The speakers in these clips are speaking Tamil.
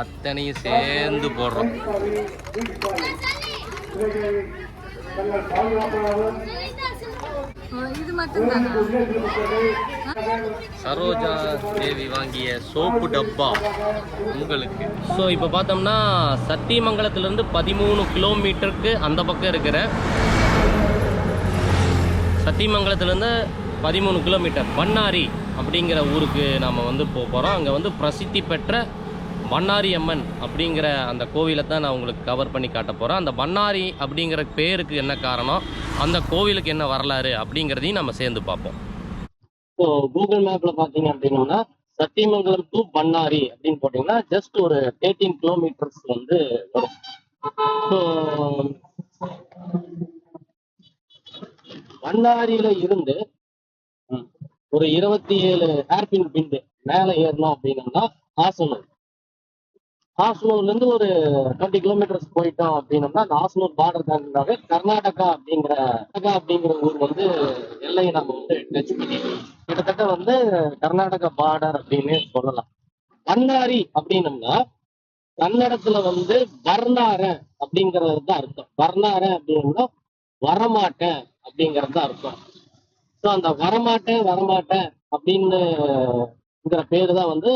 அத்தனையும் சேர்ந்து போடுறோம். சரோஜா தேவி வாங்கிய சோப்பு டப்பா உங்களுக்கு. ஸோ இப்போ பார்த்தோம்னா சத்தியமங்கலத்திலேருந்து பதிமூணு கிலோமீட்டருக்கு அந்த பக்கம் இருக்கிற சத்தியமங்கலத்திலேருந்து பதிமூணு கிலோமீட்டர். பண்ணாரி அப்படிங்கிற ஊருக்கு நாம் வந்து போக போகிறோம் அங்கே வந்து பிரசித்தி பெற்ற பண்ணாரி அம்மன் அப்படிங்கிற அந்த கோவிலை தான் நான் உங்களுக்கு கவர் பண்ணி காட்ட போகிறேன் அந்த பண்ணாரி அப்படிங்கிற பேருக்கு என்ன காரணம் அந்த கோவிலுக்கு என்ன வரலாறு அப்படிங்கிறதையும் நம்ம சேர்ந்து பார்ப்போம். ஸோ கூகுள் மேப்ல பாத்தீங்க அப்படின்னா சத்தியமங்கலம் டு பண்ணாரி அப்படின்னு போட்டீங்கன்னா ஜஸ்ட் ஒரு தேர்ட்டீன் கிலோமீட்டர்ஸ் வந்து வரும். ஸோ பண்ணாரியில இருந்து ம், ஒரு இருபத்தி ஏழு ஹேர்பின் பிண்டு மேலே ஏறணும் அப்படின்னம்னா ஆசனம். ஹாசனூர்ல இருந்து ஒரு டுவெண்ட்டி கிலோமீட்டர்ஸ் போயிட்டோம் அப்படின்னோம்னா அந்த ஹாசனூர் பார்டர் தாண்டினாவே கர்நாடகா அப்படிங்கிற கர்நாடகா அப்படிங்கிற ஊர் வந்து எல்லையை நம்ம வந்து டச் பண்ணிடுறோம் கிட்டத்தட்ட வந்து கர்நாடகா பார்டர் அப்படின்னு சொல்லலாம். கண்ணாரி அப்படின்னம்னா கன்னடத்துல வந்து வர்ணார அப்படிங்கிறது தான் அர்த்தம். வர்ணார அப்படின்னா வரமாட்டேன் அப்படிங்கிறது தான் அர்த்தம். ஸோ அந்த வரமாட்டேன் வரமாட்டேன் அப்படின்னுங்கிற பேரு தான் வந்து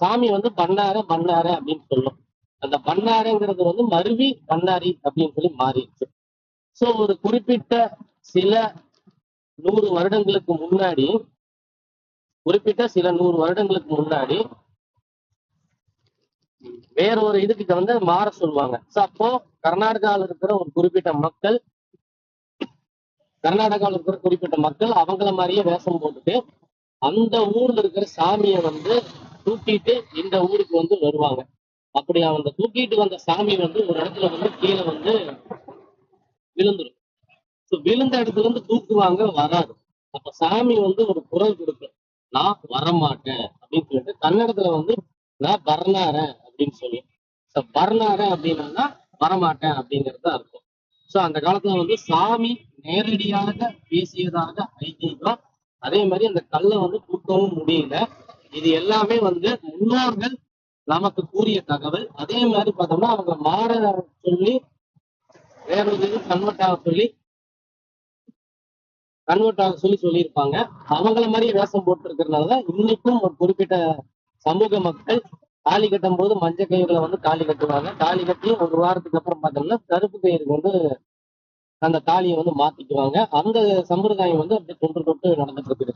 சாமி வந்து பண்ணார பண்ணார அப்படின்னு சொல்லும். அந்த பண்ணாரங்கிறது வந்து மருவி பண்ணாரி அப்படின்னு சொல்லி மாறிடுச்சு. ஸோ ஒரு குறிப்பிட்ட சில நூறு வருடங்களுக்கு முன்னாடி குறிப்பிட்ட சில நூறு வருடங்களுக்கு முன்னாடி வேற ஒரு இதுக்கு வந்து மாற சொல்லுவாங்க. ஸோ அப்போ கர்நாடகாவில் இருக்கிற ஒரு குறிப்பிட்ட மக்கள் கர்நாடகாவில் இருக்கிற குறிப்பிட்ட மக்கள் அவங்கள மாதிரியே வேஷம் போட்டுட்டு அந்த ஊர்ல இருக்கிற சாமியை வந்து தூக்கிட்டு இந்த ஊருக்கு வந்து வருவாங்க. அப்படி அவங்க தூக்கிட்டு வந்த சாமி வந்து ஒரு இடத்துல வந்து கீழே வந்து விழுந்துரும். ஸோ விழுந்த இடத்துல இருந்து தூக்குவாங்க வராது. அப்ப சாமி வந்து ஒரு குரல் கொடுக்கும். நான் வரமாட்டேன் அப்படின்னு சொல்லிட்டு கன்னடத்துல வந்து நான் பர்னாரேன் அப்படின்னு சொல்லி. ஸோ பர்னாரேன் அப்படின்னா வரமாட்டேன் அப்படிங்கிறது அர்த்தம். ஸோ அந்த காலத்துல வந்து சாமி நேரடியாக பேசியதாக ஐதீகம். அதே மாதிரி அந்த கல்லை வந்து தூக்கவும் முடியல. இது எல்லாமே வந்து முன்னோர்கள் நமக்கு கூறிய தகவல். அதே மாதிரி பார்த்தோம்னா அவங்க மாற சொல்லி வேற ஒரு இது கன்வெர்ட் ஆக சொல்லி கன்வெர்ட் ஆக சொல்லி சொல்லியிருப்பாங்க. அவங்கள மாதிரி வேஷம் போட்டு இருக்கிறதுனால இன்னைக்கும் ஒரு குறிப்பிட்ட சமூக மக்கள் தாலி கட்டும் போது மஞ்சள் கயிறுல வந்து தாலி கட்டுவாங்க. தாலி கட்டி ஒரு வாரத்துக்கு அப்புறம் பார்த்தோம்னா கருப்பு கயிறுக்கு வந்து அந்த தாலியை வந்து மாத்திக்குவாங்க. அந்த சம்பிரதாயம் வந்து அப்படியே தொன்று தொட்டு நடந்துட்டு இருக்குது.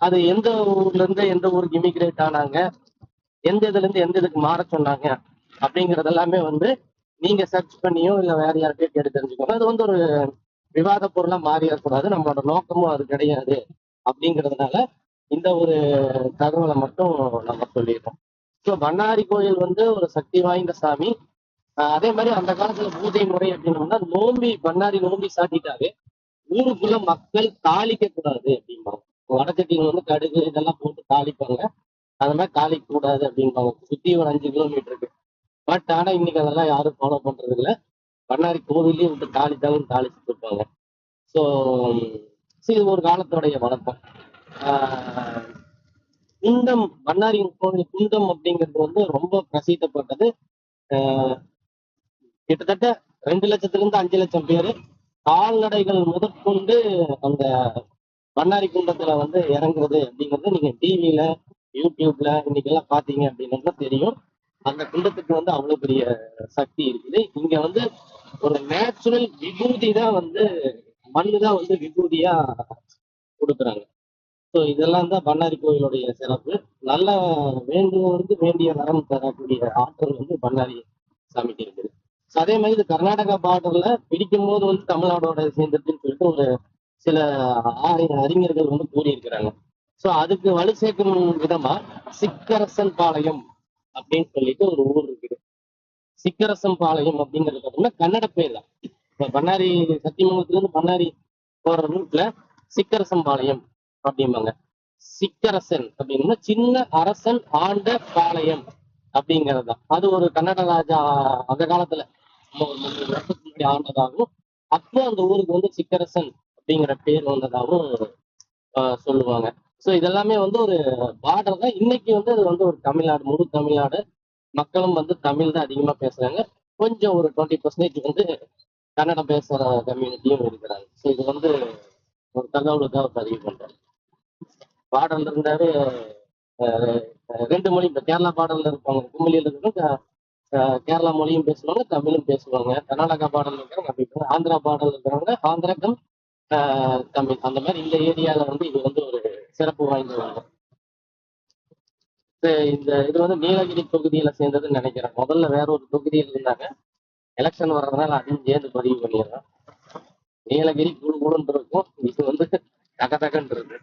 அது எந்த ஊர்ல இருந்து எந்த ஊருக்கு இமிகிரேட் ஆனாங்க எந்த இதுல இருந்து எந்த இதுக்கு மாற சொன்னாங்க அப்படிங்கறது எல்லாமே வந்து நீங்க சர்ச் பண்ணியோ இல்ல வேற யார்கிட்டயோ கேட்டு தெரிஞ்சுக்கோங்க. அது வந்து ஒரு விவாத பொருளா மாறிடக்கூடாது நம்மளோட நோக்கமும் அது கிடையாது அப்படிங்கிறதுனால இந்த ஒரு தகவலை மட்டும் நம்ம சொல்லிடுறோம். ஸோ பண்ணாரி கோயில் வந்து ஒரு சக்தி வாய்ந்த சாமி. அதே மாதிரி அந்த காலத்துல பூஜை முறை அப்படின்னோம்னா நோம்பி பண்ணாரி நோம்பி சாட்டிட்டாவே ஊருக்குள்ள மக்கள் தாளிக்க கூடாது அப்படிம்பாங்க. வடக்கட்டிங்க வந்து கடுகு இதெல்லாம் போட்டு தாளிப்பாங்க. அந்த மாதிரி தாளிக்க கூடாது அப்படின்பாங்க சுற்றி ஒரு அஞ்சு கிலோமீட்டருக்கு பட் ஆனால் இன்னைக்கு அதெல்லாம் யாரும் ஃபாலோ பண்றது இல்லை பண்ணாரி கோவிலையும் விட்டு தாளித்தாலும் தாளிச்சுட்டு இருப்பாங்க ஸோ இது ஒரு காலத்துடைய வழக்கம். குண்டம் பண்ணாரி கோவில் குண்டம் அப்படிங்கிறது வந்து ரொம்ப பிரசித்தப்பட்டது. கிட்டத்தட்ட ரெண்டு லட்சத்துல இருந்து அஞ்சு லட்சம் பேர் கால்நடைகள் முதற்கொண்டு அந்த பண்ணாரி குண்டத்துல வந்து இறங்குறது அப்படிங்கிறது நீங்க டிவியில யூடியூப்ல இன்னைக்கு எல்லாம் பாத்தீங்க அப்படின்னா தெரியும். அந்த குண்டத்துக்கு வந்து அவ்வளவு பெரிய சக்தி இருக்குது. இங்க வந்து ஒரு நேச்சுரல் விபூதி தான் வந்து மண்ணு தான் வந்து விபூதியா கொடுக்குறாங்க. ஸோ இதெல்லாம் தான் பண்ணாரி கோயிலுடைய சிறப்பு. நல்ல வேண்டுவதற்கு வேண்டிய வரம் தரக்கூடிய ஆற்றல் வந்து பண்ணாரி சாமிக்கு இருக்குது. அதே மாதிரி இது கர்நாடகா பார்டர்ல பிடிக்கும் போது வந்து தமிழ்நாடோட சேர்ந்துட்டுன்னு சொல்லிட்டு ஒரு சில அறிஞர்கள் வந்து கூறியிருக்கிறாங்க. ஸோ அதுக்கு வலு சேர்க்கும் விதமா சிக்கரசன் பாளையம் அப்படின்னு சொல்லிட்டு ஒரு ஊர் இருக்குது. சிக்கரசம் பாளையம் அப்படிங்கிறது பார்த்தோம்னா கன்னட பேர் தான். இப்போ பண்ணாரி சத்தியமங்கலத்திலிருந்து பண்ணாரி போற ரூட்ல சிக்கரசம் பாளையம் அப்படிம்பாங்க. சிக்கரசன் அப்படின்னா சின்ன அரசன் ஆண்ட பாளையம் அப்படிங்கிறது தான். அது ஒரு கன்னட ராஜா அந்த காலத்துல நம்ம ஒரு முந்நூறு வருஷத்துக்கு முன்னாடி ஆண்டதாகவும் அப்போ அந்த ஊருக்கு வந்து சிக்கரசன் அப்படிங்கிற பேர் வந்ததாகவும் சொல்லுவாங்க. ஸோ இதெல்லாமே வந்து ஒரு பார்டர் தான் இன்னைக்கு வந்து அது வந்து ஒரு தமிழ்நாடு முழு தமிழ்நாடு மக்களும் வந்து தமிழ் தான் அதிகமா பேசுறாங்க. கொஞ்சம் ஒரு டுவெண்ட்டி பர்சன்டேஜ் வந்து கன்னடம் பேசுற கம்யூனிட்டியும் இருக்கிறாங்க. ஸோ இது வந்து ஒரு தகவலுக்காக பதிவு பண்றேன். பாடல் இருந்தாவே ரெண்டு மொழி இப்போ கேரளா பாடல்ல இருப்பாங்க. கும்மிலியில் இருக்கிறவங்க கேரளா மொழியும் பேசுவாங்க தமிழும் பேசுவாங்க. கர்நாடகா பாடல் இருக்கிறவங்க அப்படி ஆந்திரா பாடல் இருக்கிறவங்க ஆந்திரகம் தமிழ் அந்த மாதிரி இந்த ஏரியால வந்து இது வந்து ஒரு சிறப்பு வாய்ந்த ஒன்று இந்த இது வந்து நீலகிரி தொகுதியில சேர்ந்ததுன்னு நினைக்கிறேன். முதல்ல வேற ஒரு தொகுதியில் இருந்தாங்க. எலெக்ஷன் வர்றதுனால அதையும் சேர்ந்து பதிவு பண்ணிடுறேன் நீலகிரி குழு குழுன்னு இருக்கும். இது வந்து தக தகன்னு இருக்கு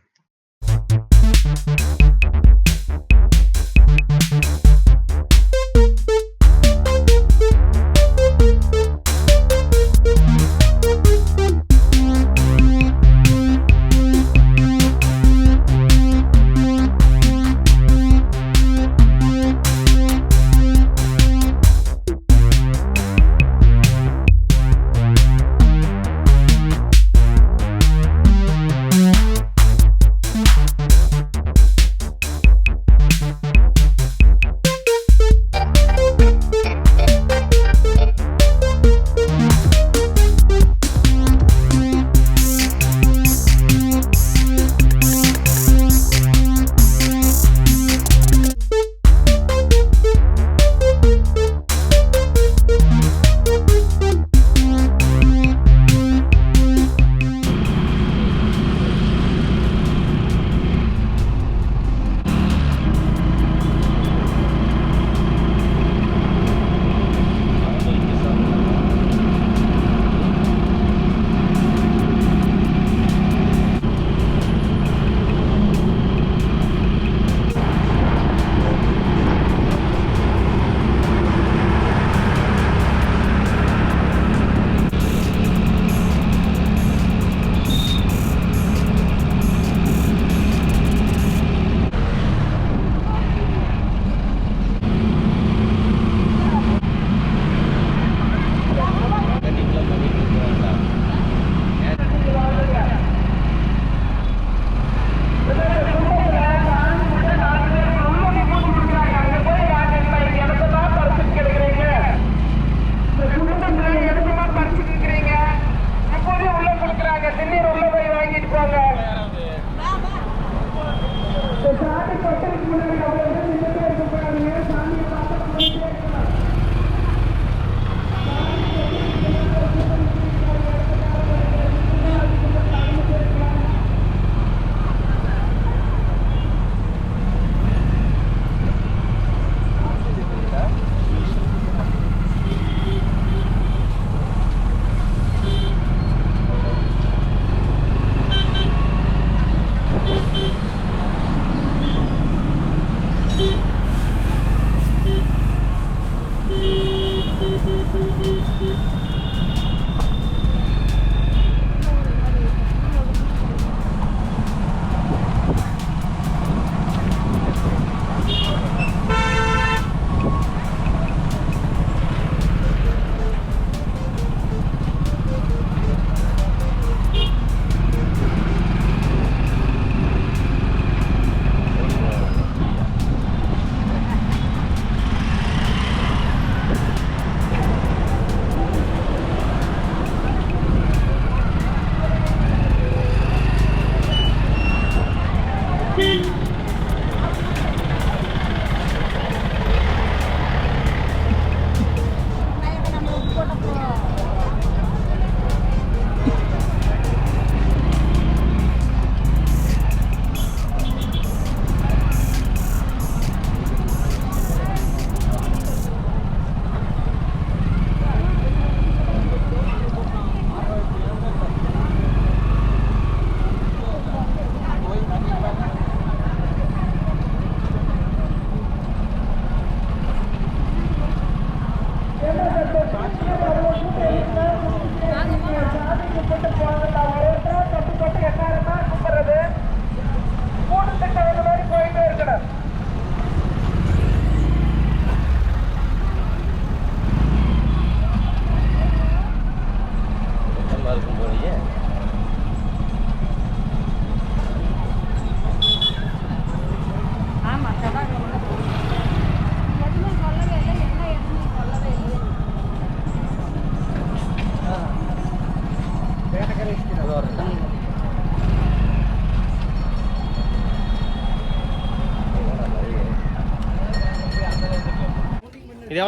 Look at her.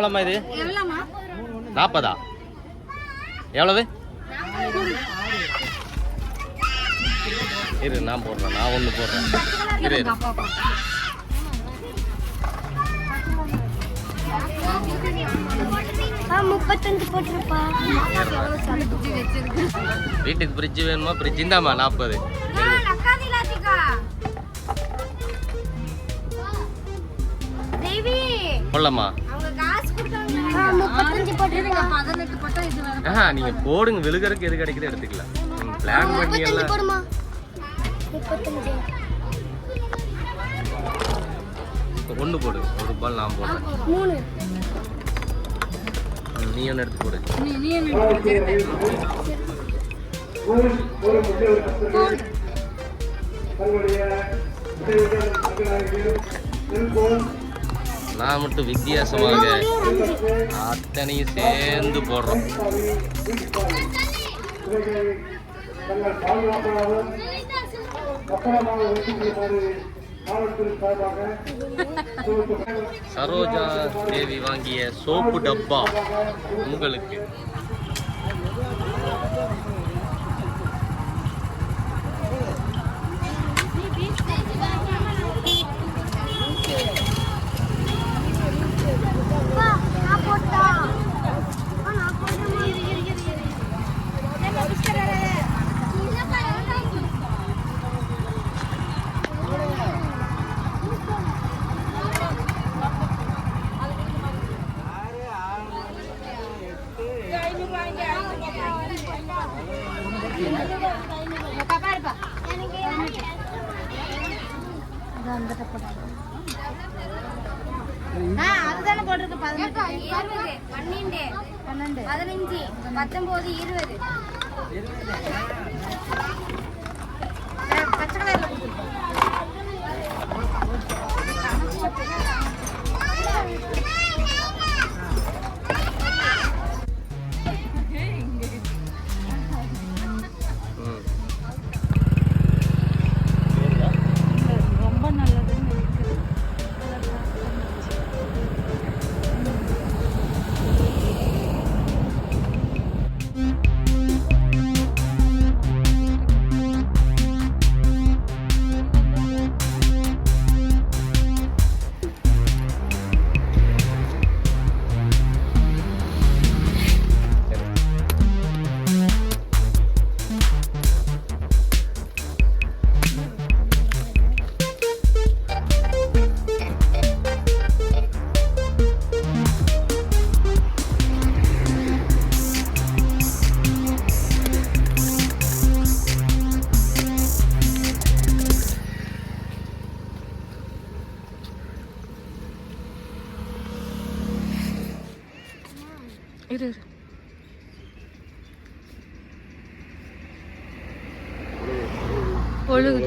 எவ்வளோம்மா இது? நாற்பதா? எவ்வளவு? இரு நான் போடுறேன். நான் ஒன்று போடுறேன். இரு வீட்டுக்கு ஃப்ரிட்ஜ் வேணுமா? ஃப்ரிட்ஜ் இந்தாம்மா நாற்பது. கொள்ளம்மா ஆஹா நீங்கள் போடுங்க விழுகிறதுக்கு எது கிடைக்குது எடுத்துக்கலாம் பிளான் பண்ணி எல்லாம். ஒன்று போடு ஒரு பால் நான் போடுறேன். மூணு. நீ ஒன்று எடுத்து போடு. நீ நீ என்ன நான் மட்டும் வித்தியாசமாக அத்தனையும் சேர்ந்து போடுறோம். சரோஜா தேவி வாங்கிய சோப்பு டப்பா உங்களுக்கு நான் போட்டா நான் போட்டா இரு இரு இரு இரு என்ன பிஸ்கட் அதுதானே போட்டிருக்கு பதினெட்டு. பன்னெண்டு. பன்னெண்டு. பதினஞ்சு. பத்தொன்பது இருபது. 이래 이래 원래 그